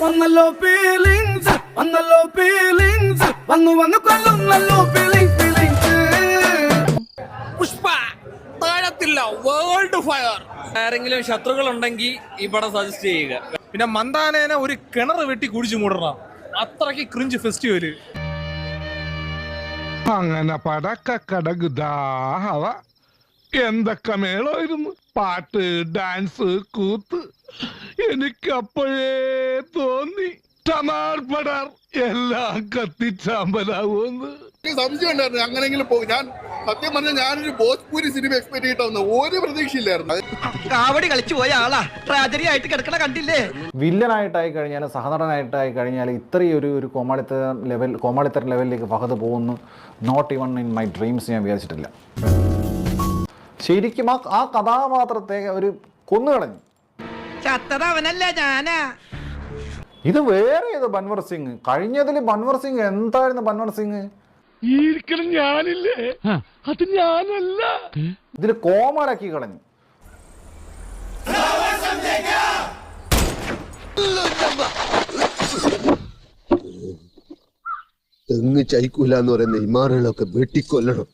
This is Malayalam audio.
വന്നല്ലോ ഫീലിങ്സ് വന്നല്ലോ ഫീലിങ്സ് വന്നു വന്നു കൊല്ലുന്നല്ലോ ഫീലിംഗ് ഫീലിങ്സ് പുഷ്പ താഴത്തില്ല വേൾഡ് ഫയർ ആരെങ്കിലും ശത്രുക്കൾ ഉണ്ടെങ്കിൽ ഈ പടം സജസ്റ്റ് ചെയ്യുക. പിന്നെ മന്ദാനേന ഒരു കിണർ വെട്ടി കുടിച്ചു മൂടണം. അത്രയ്ക്ക് ക്രിഞ്ച് ഫെസ്റ്റിവൽ അങ്ങനെ പടക്ക കടക് ദാഹവ എന്തൊക്കെ മേളായിരുന്നു പാട്ട് ഡാൻസ് കൂത്ത്. എനിക്കപ്പോഴേ തോന്നി. ടമാർ പടാർ എല്ലാം കത്തിച്ചാമ്പലാവുമെന്ന്. എനിക്ക് സംശയം ഉണ്ടായിരുന്നു. അങ്ങനെങ്കിലും പോകും ഞാൻ സത്യം പറഞ്ഞാൽ ഞാനൊരു ഭോജ്പൂരി സിനിമ എക്സ്പെക്ട് ചെയ്തിട്ട് ഒരു പ്രതീക്ഷയില്ലായിരുന്നു. കാവടി കളിച്ചു പോയ ആളാ. ട്രാജഡി ആയിട്ട് കിടക്കണ കണ്ടില്ലേ? വില്ലനായിട്ടായി കഴിഞ്ഞാൽ സഹനടനായിട്ടായി കഴിഞ്ഞാൽ ഇത്രയും ഒരു ഒരു കോമാളിത്ത ലെവൽ കോമാളിത്തര ലെവലിലേക്ക് ഫഹദ് പോകുന്നു. Not even in my dreams ഞാൻ വിചാരിച്ചിട്ടില്ല. ശരിക്കും ആ ആ കഥാപാത്രത്തെ ഒരു കൊന്നുകളഞ്ഞു. ചത്തത് അവനല്ല ഞാനാ. ഇത് വേറെ ഏത് ബൻവർ സിംഗ്. കഴിഞ്ഞതിൽ ബൻവർ സിംഗ് എന്തായിരുന്നു ബൻവർ സിംഗ്? ഞാനില്ലേ? അത് ഞാനല്ല. ഇതിൽ കോമാലാക്കി കളഞ്ഞു. തെങ്ങ് ചൈക്കൂല എന്ന് പറയുന്ന ഇമാറുകളൊക്കെ വെട്ടിക്കൊല്ലണം.